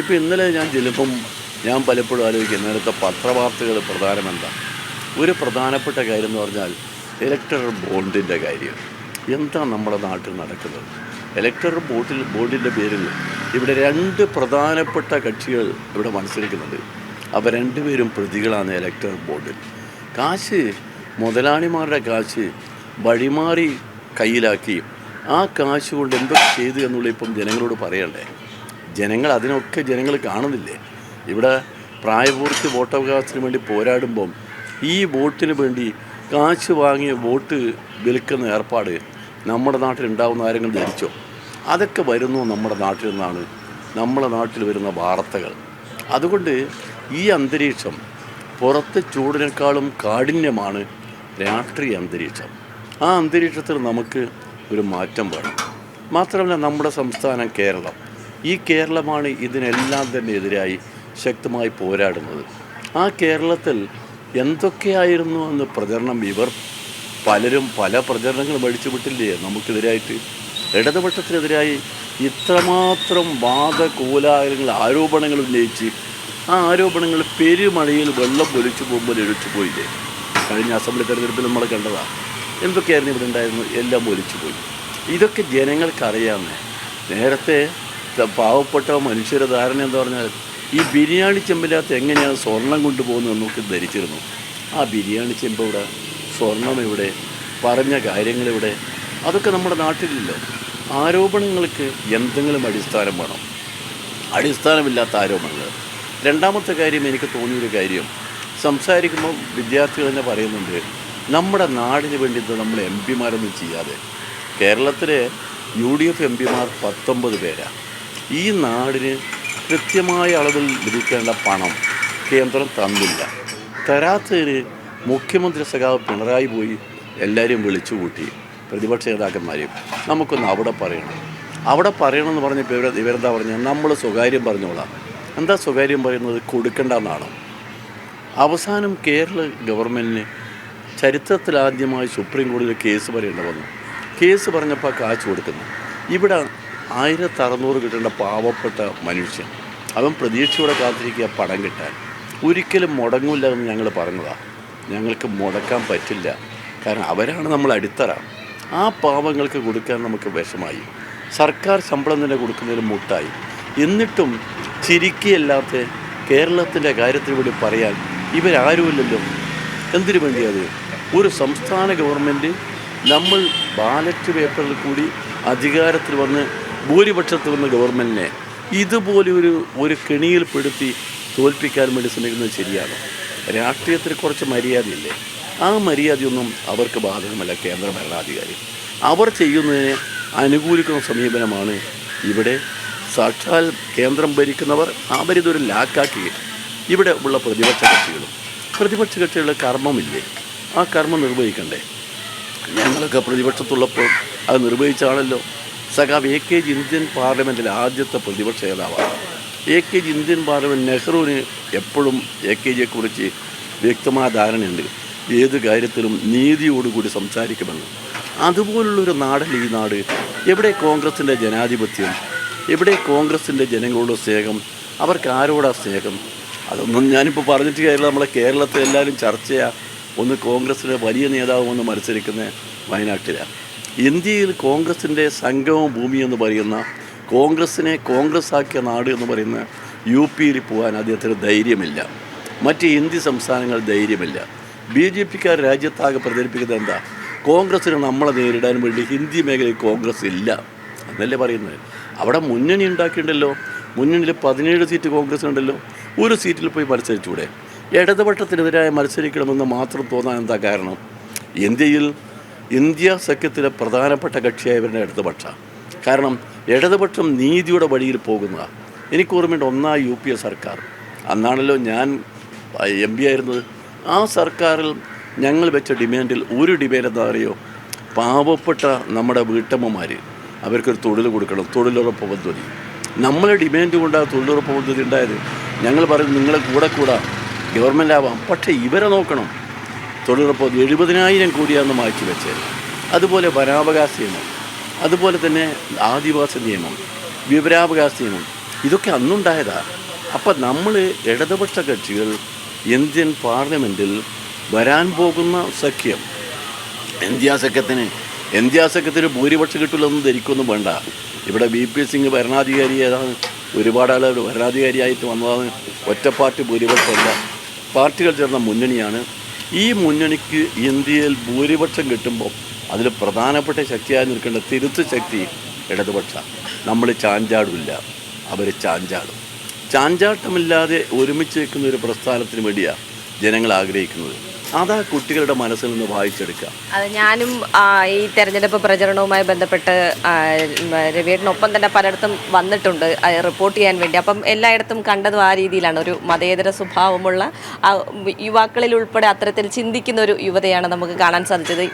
ഇപ്പോൾ ഇന്നലെ ഞാൻ ചിലപ്പം ഞാൻ പലപ്പോഴും ആലോചിക്കും ഇന്നലത്തെ പത്രവാർത്തകൾ പ്രധാനമെന്താ ഒരു പ്രധാനപ്പെട്ട കാര്യം എന്ന് പറഞ്ഞാൽ ഇലക്ടറൽ ബോണ്ടിന്റെ കാര്യം. എന്താ നമ്മുടെ നാട്ടിൽ നടക്കുന്നത്? ഇലക്ടറൽ ബോട്ടിൽ ബോണ്ടിന്റെ പേരിൽ ഇവിടെ രണ്ട് പ്രധാനപ്പെട്ട കക്ഷികൾ ഇവിടെ മത്സരിക്കുന്നുണ്ട്. അവ രണ്ടുപേരും പ്രതികളാണ് ഇലക്ടറൽ ബോർഡിൽ കാശ് മുതലാളിമാരുടെ കാശ് വഴിമാറി കയ്യിലാക്കി ആ കാശ് കൊണ്ട് എന്തൊക്കെ ചെയ്തു എന്നുള്ള ഇപ്പം ജനങ്ങളോട് പറയണ്ടേ? ജനങ്ങൾ അതിനൊക്കെ ജനങ്ങൾ കാണുന്നില്ലേ? ഇവിടെ പ്രായപൂർത്തി വോട്ടവകാശത്തിന് വേണ്ടി പോരാടുമ്പം ഈ വോട്ടിന് വേണ്ടി കാശ് വാങ്ങിയ വോട്ട് വിൽക്കുന്ന ഏർപ്പാട് നമ്മുടെ നാട്ടിൽ ഉണ്ടാവുന്ന ആരെങ്കിലും ധരിച്ചോ? അതൊക്കെ വരുന്നു നമ്മുടെ നാട്ടിൽ നിന്നാണ്. നമ്മുടെ നാട്ടിൽ വരുന്ന വാർത്തകൾ. അതുകൊണ്ട് ഈ അന്തരീക്ഷം പുറത്തെ ചൂടിനേക്കാളും കാഠിന്യമാണ് രാഷ്ട്രീയ അന്തരീക്ഷം. ആ അന്തരീക്ഷത്തിൽ നമുക്ക് ഒരു മാറ്റം വേണം. മാത്രമല്ല നമ്മുടെ സംസ്ഥാനം കേരളം. ഈ കേരളമാണ് ഇതിനെല്ലാം തന്നെ എതിരായി ശക്തമായി പോരാടുന്നത്. ആ കേരളത്തിൽ എന്തൊക്കെയായിരുന്നു എന്ന് പ്രചരണം ഇവർ പലരും പല പ്രചരണങ്ങളും അടിച്ചു വിട്ടില്ലേ നമുക്കെതിരായിട്ട്? ഇടതുപക്ഷത്തിനെതിരായി ഇത്രമാത്രം വാദകൂലാഹലങ്ങൾ ആരോപണങ്ങൾ ഉന്നയിച്ച് ആ ആരോപണങ്ങൾ പെരുമഴയിൽ വെള്ളം പൊലിച്ചു പോകുമ്പോൾ എഴുച്ചു പോയില്ലേ? കഴിഞ്ഞ അസംബ്ലി തെരഞ്ഞെടുപ്പിൽ നമ്മൾ കണ്ടതാണ് എന്തൊക്കെയായിരുന്നു ഇവിടെ ഉണ്ടായിരുന്നു എല്ലാം ഒലിച്ചു പോയി. ഇതൊക്കെ ജനങ്ങൾക്കറിയാമെന്ന് നേരത്തെ പാവപ്പെട്ട മനുഷ്യരുടെ ധാരണ എന്ന് പറഞ്ഞാൽ ഈ ബിരിയാണി ചെമ്പിനകത്ത് എങ്ങനെയാണ് സ്വർണം കൊണ്ടുപോകുന്നത് നമുക്ക് ധരിച്ചിരുന്നു. ആ ബിരിയാണി ചെമ്പ് ഇവിടെ സ്വർണം ഇവിടെ പറഞ്ഞ കാര്യങ്ങളിവിടെ അതൊക്കെ നമ്മുടെ നാട്ടിലില്ലോ. ആരോപണങ്ങൾക്ക് എന്തെങ്കിലും അടിസ്ഥാനം വേണം. അടിസ്ഥാനമില്ലാത്ത ആരോപണങ്ങൾ. രണ്ടാമത്തെ കാര്യം എനിക്ക് തോന്നിയൊരു കാര്യം. സംസാരിക്കുമ്പോൾ വിദ്യാർത്ഥികൾ തന്നെ പറയുന്നുണ്ട് നമ്മുടെ നാടിന് വേണ്ടിയിട്ട് നമ്മൾ എം പിമാരൊന്നും ചെയ്യാതെ. കേരളത്തിലെ യു ഡി എഫ് എം പിമാർ പത്തൊമ്പത് പേരാണ് ഈ നാടിന് കൃത്യമായ അളവിൽ ലഭിക്കേണ്ട പണം കേന്ദ്രം തന്നില്ല. തരാത്തതിന് മുഖ്യമന്ത്രി സഖാവ് പിണറായി പോയി എല്ലാവരെയും വിളിച്ചു കൂട്ടി. പ്രതിപക്ഷ നേതാക്കന്മാരെയും. നമുക്കൊന്ന് അവിടെ പറയണം. അവിടെ പറയണമെന്ന് പറഞ്ഞപ്പോൾ ഇവർ ഇവരെന്താ പറഞ്ഞത് നമ്മൾ സ്വകാര്യം പറഞ്ഞോളാം. എന്താ സ്വകാര്യം പറയുന്നത്? കൊടുക്കേണ്ട എന്നാണ്? അവസാനം കേരള ഗവൺമെന്റിന് ചരിത്രത്തിലാദ്യമായി സുപ്രീം കോടതിയിൽ കേസ് പറയേണ്ടി വന്നു. കേസ് പറഞ്ഞപ്പോൾ കാശ് കൊടുക്കുന്നു. ഇവിടെ ആയിരത്തി അറുന്നൂറ് കിട്ടേണ്ട പാവപ്പെട്ട മനുഷ്യൻ. അവൻ പ്രതീക്ഷയോടെ കാത്തിരിക്കുക പടം കിട്ടാൻ. ഒരിക്കലും മുടങ്ങില്ല എന്ന് ഞങ്ങൾ പറഞ്ഞതാണ് ഞങ്ങൾക്ക് മുടക്കാൻ പറ്റില്ല. കാരണം അവരാണ് നമ്മൾ അടിത്തറ. ആ പാവങ്ങൾക്ക് കൊടുക്കാൻ നമുക്ക് വിഷമായി. സർക്കാർ ശമ്പളം തന്നെ കൊടുക്കുന്നതിന് മുട്ടായി. എന്നിട്ടും ചിരിക്കുകയല്ലാത്ത കേരളത്തിന്റെ കാര്യത്തിന് വേണ്ടി പറയാൻ ഇവരാരുമില്ലല്ലോ? എന്തിനു വേണ്ടിയത് ഒരു സംസ്ഥാന ഗവൺമെന്റ് നമ്മൾ ബാലറ്റ് പേപ്പറിൽ കൂടി അധികാരത്തിൽ വന്ന് ഭൂരിപക്ഷത്തിൽ വന്ന ഗവൺമെന്റിനെ ഇതുപോലെ ഒരു ഒരു കെണിയിൽപ്പെടുത്തി തോൽപ്പിക്കാൻ വേണ്ടി ശ്രമിക്കുന്നത് ശരിയാണ്? രാഷ്ട്രീയത്തിൽ കുറച്ച് മര്യാദയില്ലേ? ആ മര്യാദയൊന്നും അവർക്ക് ബാധകമല്ല കേന്ദ്ര ഭരണാധികാരി. അവർ ചെയ്യുന്നതിനെ അനുകൂലിക്കുന്ന സമീപനമാണ് ഇവിടെ സാക്ഷാൽ കേന്ദ്രം ഭരിക്കുന്നവർ അവരിതൊരു ലാക്കാക്കി ഇവിടെ ഉള്ള പ്രതിപക്ഷ കക്ഷികളും. പ്രതിപക്ഷ കക്ഷികളുടെ കർമ്മമില്ലേ? ആ കർമ്മം നിർവഹിക്കണ്ടേ? ഞങ്ങളൊക്കെ പ്രതിപക്ഷത്തുള്ളപ്പോൾ അത് നിർവഹിച്ചാണല്ലോ സഖാവ് എ കെ ജി ഇന്ത്യൻ പാർലമെന്റിലെ ആദ്യത്തെ പ്രതിപക്ഷ നേതാവാണ്. A K G Indian parliament നെഹ്റുവിന് എപ്പോഴും എ കെ ജിയെക്കുറിച്ച് വ്യക്തമായ ധാരണയുണ്ട്. ഏത് കാര്യത്തിലും നീതിയോടുകൂടി സംസാരിക്കുമെന്ന്. അതുപോലുള്ളൊരു നാടല്ല ഈ നാട് എവിടെ കോൺഗ്രസിന്റെ ജനാധിപത്യം എവിടെ കോൺഗ്രസിന്റെ ജനങ്ങളോട് സ്നേഹം അവർക്ക് ആരോടാ സ്നേഹം? അതൊന്നും ഞാനിപ്പോൾ പറഞ്ഞിട്ട് കാര്യമില്ല. നമ്മളെ കേരളത്തിൽ എല്ലാവരും ചർച്ചയാണ് ഒന്ന് കോൺഗ്രസിന്റെ വലിയ നേതാവ് ഒന്ന് മത്സരിക്കുന്ന വയനാട്ടിലാണ് ഇന്ത്യയിൽ കോൺഗ്രസിന്റെ സംഗമ ഭൂമി എന്ന് പറയുന്ന കോൺഗ്രസിനെ കോൺഗ്രസ് ആക്കിയ നാട് എന്ന് പറയുന്ന യു പിയിൽ പോകാൻ അദ്ദേഹത്തിന് ധൈര്യമില്ല. മറ്റ് ഹിന്ദി സംസ്ഥാനങ്ങൾ ധൈര്യമില്ല. ബി ജെ പിക്കാർ രാജ്യത്താകെ പ്രചരിപ്പിക്കുന്നത് എന്താ? കോൺഗ്രസ്സിന് നമ്മളെ നേരിടാൻ വേണ്ടി ഹിന്ദി മേഖലയിൽ കോൺഗ്രസ് ഇല്ല. എന്നല്ലേ പറയുന്നത്? അവിടെ മുന്നണി ഉണ്ടാക്കിയിട്ടുണ്ടല്ലോ. മുന്നണിയിൽ പതിനേഴ് സീറ്റ് കോൺഗ്രസ് ഉണ്ടല്ലോ. ഒരു സീറ്റിൽ പോയി മത്സരിച്ചൂടെ? ഇടതുപക്ഷത്തിനെതിരായി മത്സരിക്കണമെന്ന് മാത്രം തോന്നാൻ എന്താ കാരണം? ഇന്ത്യയിൽ ഇന്ത്യ സഖ്യത്തിലെ പ്രധാനപ്പെട്ട കക്ഷിയായവരുടെ ഇടതുപക്ഷ. കാരണം ഇടതുപക്ഷം നീതിയുടെ വഴിയിൽ പോകുന്ന എനിക്ക് ഓർമ്മയുണ്ട് ഒന്നാം യു പി എ സർക്കാർ. അന്നാണല്ലോ ഞാൻ എം പി ആയിരുന്നത്. ആ സർക്കാരിൽ ഞങ്ങൾ വെച്ച ഡിമാൻഡിൽ ഒരു ഡിമാൻഡ് എന്താ പറയുക പാവപ്പെട്ട നമ്മുടെ വീട്ടമ്മമാർ അവർക്കൊരു തൊഴിൽ കൊടുക്കണം തൊഴിലുറപ്പ് പദ്ധതി. നമ്മളെ ഡിമാൻഡ് കൊണ്ടാണ് തൊഴിലുറപ്പ് പദ്ധതി ഉണ്ടായത്? ഞങ്ങൾ പറയും നിങ്ങളെ കൂടെ കൂടാ ഗവൺമെന്റ് ആവാം. പക്ഷേ ഇവരെ നോക്കണം. തൊഴിലുറപ്പ് എഴുപതിനായിരം കോടിയാണെന്ന് മാറ്റി വെച്ചത് അതുപോലെ വനാവകാശ നിയമം അതുപോലെ തന്നെ ആദിവാസി നിയമം വിവരാവകാശ നിയമം ഇതൊക്കെ അന്നുണ്ടായതാ. അപ്പം നമ്മൾ ഇടതുപക്ഷ കക്ഷികൾ ഇന്ത്യൻ പാർലമെന്റിൽ വരാൻ പോകുന്ന സഖ്യം. ഇന്ത്യ സഖ്യത്തിന് ഇന്ത്യ സഖ്യത്തിന് ഭൂരിപക്ഷം കിട്ടില്ലെന്ന് ധരിക്കൊന്നും വേണ്ട. ഇവിടെ ബി പി സിംഗ് ഭരണാധികാരി ഏതാണ്? ഒരുപാട് ആളുകൾ ഭരണാധികാരിയായിട്ട് വന്നതാണ്. ഒറ്റപ്പാർട്ടി ഭൂരിപക്ഷമല്ല പാർട്ടികൾ ചേർന്ന മുന്നണിയാണ് ഈ മുന്നണിക്ക് ഇന്ത്യയിൽ ഭൂരിപക്ഷം കിട്ടുമ്പോൾ അതിൽ പ്രധാനപ്പെട്ട ശക്തിയായി നിൽക്കേണ്ട തിരുത്ത് ശക്തി ഇടതുപക്ഷ. നമ്മൾ ചാഞ്ചാടില്ല അവർ ചാഞ്ചാടും. ചാഞ്ചാട്ടമില്ലാതെ ഒരുമിച്ച് നിൽക്കുന്ന ഒരു പ്രസ്ഥാനത്തിന് വേണ്ടിയാണ് ജനങ്ങൾ ആഗ്രഹിക്കുന്നത്. അതാ കുട്ടികളുടെ മനസ്സിൽ നിന്ന് വായിച്ചെടുക്കുക. അത് ഞാനും ഈ തെരഞ്ഞെടുപ്പ് പ്രചരണവുമായി ബന്ധപ്പെട്ട് രവിയേട്ടനൊപ്പം തന്നെ പലയിടത്തും വന്നിട്ടുണ്ട് റിപ്പോർട്ട് ചെയ്യാൻ വേണ്ടി. അപ്പം എല്ലായിടത്തും കണ്ടതും ആ രീതിയിലാണ്. ഒരു മതേതര സ്വഭാവമുള്ള യുവാക്കളിൽ ഉൾപ്പെടെ അത്തരത്തിൽ ചിന്തിക്കുന്ന ഒരു യുവതയാണ് നമുക്ക് കാണാൻ സാധിച്ചത്.